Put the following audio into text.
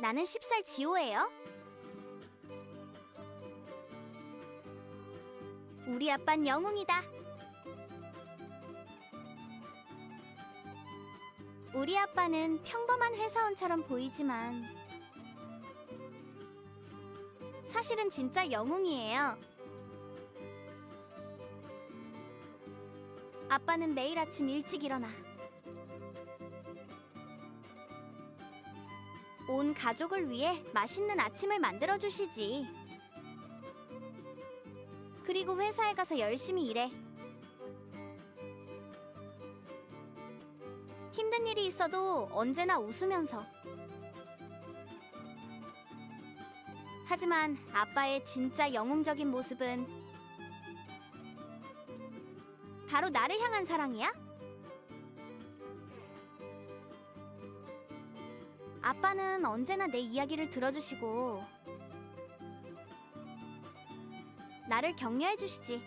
나는 10살 지호예요. 우리 아빤 영웅이다. 우리 아빠는 평범한 회사원처럼 보이지만 사실은 진짜 영웅이에요. 아빠는 매일 아침 일찍 일어나 온 가족을 위해 맛있는 아침을 만들어 주시지. 그리고 회사에 가서 열심히 일해. 힘든 일이 있어도 언제나 웃으면서. 하지만 아빠의 진짜 영웅적인 모습은 바로 나를 향한 사랑이야? 아빠는 언제나 내 이야기를 들어주시고 나를 격려해 주시지.